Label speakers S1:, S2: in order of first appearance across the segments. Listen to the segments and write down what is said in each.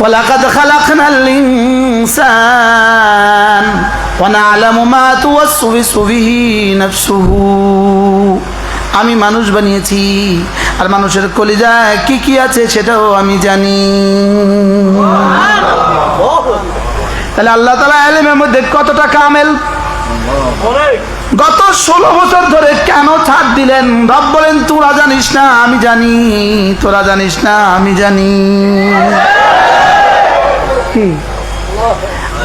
S1: ولقد خلقنا الإنسان ونعلم ما توسوس به نفسه আমি মানুষ বানিয়েছি আর মানুষের কলিজায় কি কি আছে সেটাও আমি জানি তাহলে আল্লাহ তালা আলমের মধ্যে কতটা কামেল গত ষোলো বছর ধরে কেন ছাড় দিলেন রব বলেন তোরা জানিস না আমি জানি তোরা জানিস না আমি জানি কি?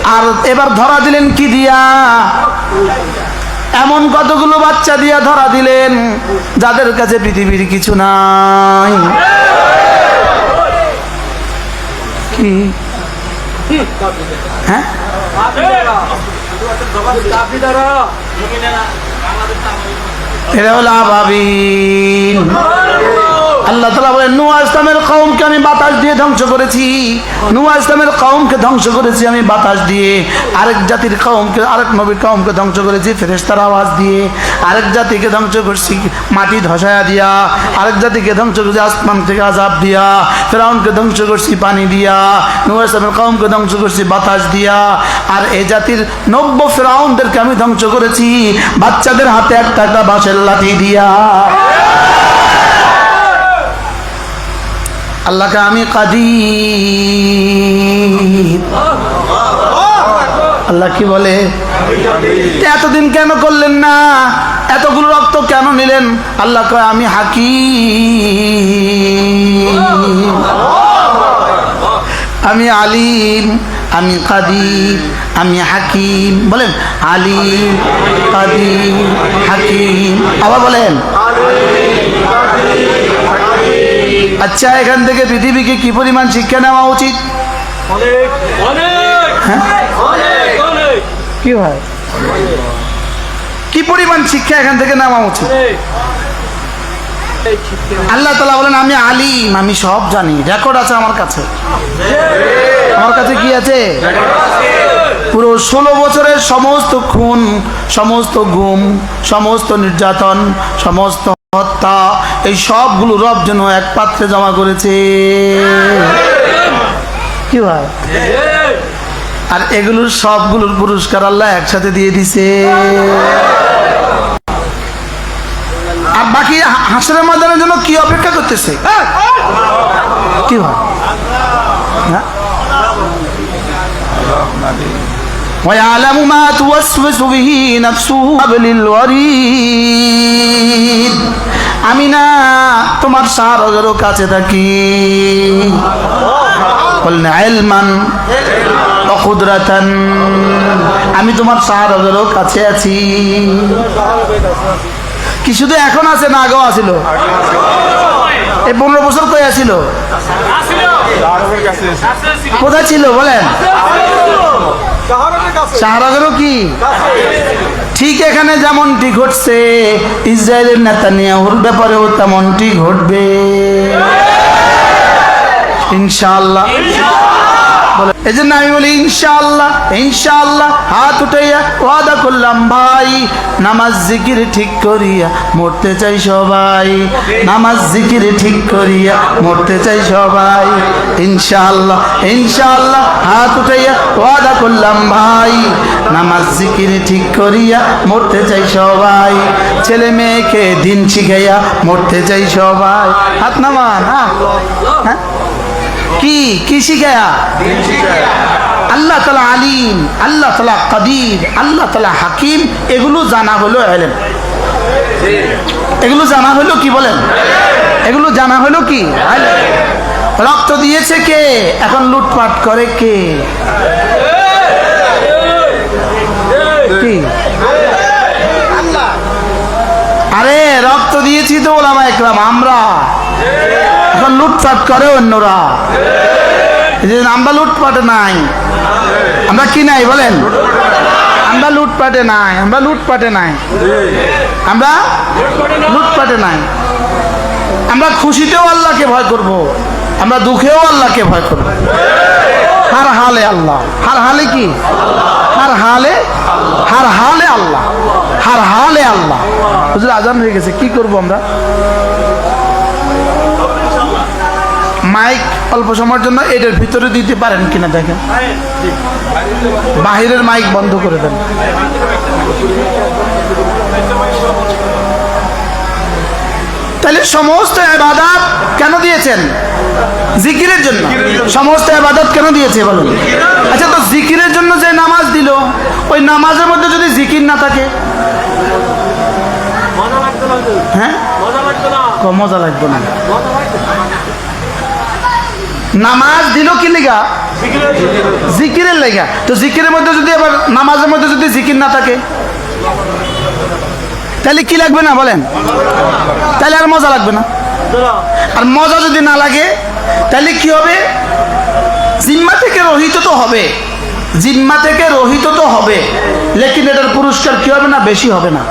S1: আর এবার ধরা দিলেন কি দিয়া? এমন কতগুলো বাচ্চা দিয়া ধরা দিলেন যাদের কাছে পৃথিবীর কিছু নাই? কি? হ্যাঁ? এরা হলো আবাবিল আল্লাহ তালা বলেন, নুয়া ইসলামের কৌমকে আমি বাতাস দিয়ে ধ্বংস করেছি। নুয়া ইসলামের কৌমকে ধ্বংস করেছি আমি বাতাস দিয়ে। আরেক জাতির কৌমকে আরেক নবীর কৌমকে ধ্বংস করেছি ফেরেস্তার আওয়াজ দিয়ে। আরেক জাতিকে ধ্বংস করছি মাটি ধসায়া দিয়া। আরেক জাতিকে ধ্বংস করছি আসমান থেকে আজাব দিয়া। ফেরাউনকে ধ্বংস করছি পানি দিয়া। নুয়া ইসলামের কৌমকে ধ্বংস করছি বাতাস দিয়া। আর এ জাতির নব্য ফেরাউনদেরকে আমি ধ্বংস করেছি। বাচ্চাদের হাতে একটা একটা বাঁশের লাঠি দিয়া। আল্লাহকে আমি কাদি আল্লাহ কি বলে? এতদিন কেন করলেন না? এতগুলো রক্ত কেন নিলেন? আল্লাহ কয়, আমি হাকি আমি আলিম, আমি কাদির, আমি হাকিম। বলেন, আলিম, কাদির, হাকিম। আবার বলেন আচ্ছা এখান থেকে পৃথিবীকে কি পরিমাণ শিক্ষা নেওয়া উচিত? কি হয়? কি পরিমাণ শিক্ষা এখান থেকে নেওয়া উচিত? আল্লাহ তালা বলেন আমি আলিম আমি সব জানি। রেকর্ড আছে আমার কাছে। আমার কাছে কি আছে? পুরো ষোলো বছরের সমস্ত খুন সমস্ত গুম সমস্ত নির্যাতন সমস্ত হত্যা এই সবগুলো রব যেন এক পাত্রে জমা করেছে কি হয় আর এগুলোর সবগুলোর পুরস্কার আল্লাহ একসাথে দিয়ে দিছে আর বাকি হা- হাসরের ময়দানের জন্য কি অপেক্ষা করতেছে কি হয় হ্যাঁ? ويعلم ما توسوس به نفسه قبل الوريد আমি না তোমার সাহায্যেরও কাছে থাকি। আমি তোমার সাহায্যেরও কাছে আছি। কি শুধু এখন আছে না আগেও আছিল? এই পনেরো বছর কই আছিল? কোথায় ছিল বলেন? শাহরাগেরও কি? ঠিক এখানে যেমনটি ঘটছে ইসরায়েলের নেতা নিয়ে ব্যাপারেও তেমনটি ঘটবে। ইনশাআল্লাহ। বলে, এই জন্য আমি বলি, ইনশাআল্লাহ ইনশাআল্লাহ, হাত উঠাইয়া ওয়াদা করলাম, ভাই, নামাজ জিকির ঠিক করিয়া মরতে চাই সবাই, নামাজ জিকির ঠিক করিয়া মরতে চাই সবাই, ইনশাআল্লাহ ইনশাআল্লাহ, হাত উঠাইয়া ওয়াদা করলাম, ভাই, নামাজ জিকির ঠিক করিয়া মরতে চাই সবাই, ছেলে মেয়েকে দিন শিখাইয়া মরতে চাই সবাই। হাত নামান হ্যাঁ? হ্যাঁ? কি কি শিখায়া? আল্লাহ তালা আলিম, আল্লাহ তালা কাদির, আল্লাহ তালা হাকিম, এগুলো জানা হলো এলেম এগুলো জানা হলো কি বলেন? এগুলো জানা হলো কি? রক্ত দিয়েছে কে? এখন লুটপাট করে কি? আরে, রক্ত দিয়েছি তো ওলামা একরাম আমরা। এখন লুটপাট করে অন্যরা। আমরা লুটপাটে নাই। আমরা কি নাই বলেন? আমরা লুটপাটে নাই, আমরা লুটপাটে নাই। আমরা লুটপাটে নাই। আমরা খুশিতেও আল্লাহকে ভয় করব। আমরা দুঃখেও আল্লাহকে ভয় করব। হার হালে আল্লাহ। হার হালে কি? হার হালে হার হালে আল্লাহ। হার হালে আল্লাহ। আজান হয়ে গেছে, কি করব আমরা? মাইক অল্প সময়ের জন্য এটার ভিতরে দিতে পারেন কিনা দেখেন। বাহিরের মাইক বন্ধ করে দেন। তাহলে সমস্ত আবাদাত কেন দিয়েছেন? জিকিরের জন্য। সমস্ত আবাদত কেন দিয়েছে বলুন। আচ্ছা তো জিকিরের জন্য যে নামাজ দিল, ওই নামাজের মধ্যে যদি জিকির না থাকে? হ্যাঁ? মজা লাগবে না। নামাজ দিল কি লেগা? জিকিরের লেগা। তো জিকিরের মধ্যে যদি আবার নামাজের মধ্যে যদি জিকির না থাকে? তাহলে কি লাগবে না বলেন? তাহলে আর মজা লাগবে না। আর মজা যদি না লাগে, তাহলে কি হবে? জিম্মা থেকে রহিত তো হবে। জিম্মা থেকে রহিত তো হবে। লেকিন এটার পুরস্কার কি হবে না? বেশি হবে না।